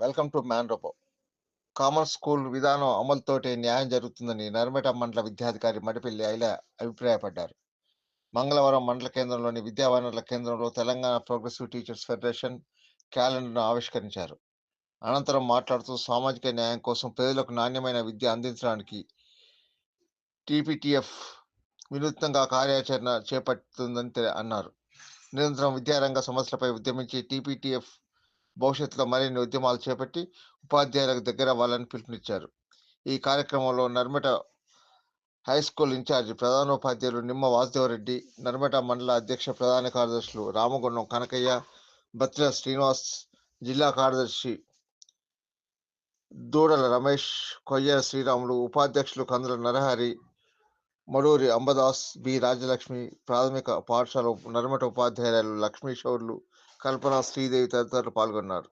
Welcome to man robo common school విధానం అమలుతోటే న్యాయం జరుగుతుందని నర్మట మండల విద్యాధికారి మడిపల్లి ఐల అభిప్రాయపడ్డారు. మంగళవారం మండల కేంద్రంలోని విద్యా వనరుల కేంద్రంలో తెలంగాణ ప్రోగ్రెసివ్ టీచర్స్ ఫెడరేషన్ క్యాలెండర్ను ఆవిష్కరించారు. అనంతరం మాట్లాడుతూ సామాజిక న్యాయం కోసం ప్రజలకు నాణ్యమైన విద్య అందించడానికి టీపీటీఎఫ్ వినూత్నంగా కార్యాచరణ చేపడుతుందని అన్నారు. నిరంతరం విద్యారంగ సమస్యలపై ఉద్యమించి టీపీటీఎఫ్ భవిష్యత్తులో మరిన్ని ఉద్యమాలు చేపట్టి ఉపాధ్యాయులకు దగ్గర అవ్వాలని పిలుపునిచ్చారు. ఈ కార్యక్రమంలో నర్మట హై స్కూల్ ఇన్ఛార్జి ప్రధానోపాధ్యాయులు నిమ్మ వాసుదేవరెడ్డి నర్మట మండల అధ్యక్ష ప్రధాన కార్యదర్శులు రామగుండం కనకయ్య బత్ర శ్రీనివాస్ జిల్లా కార్యదర్శి దూడల రమేష్ కొయ్య శ్రీరాములు ఉపాధ్యక్షులు కందుల నరహరి మడూరి అంబదాస్ బి. రాజలక్ష్మి ప్రాథమిక పాఠశాల నర్మట ఉపాధ్యాయులు లక్ష్మీ షౌర్లు కల్పన శ్రీదేవి తదితరులు పాల్గొన్నారు.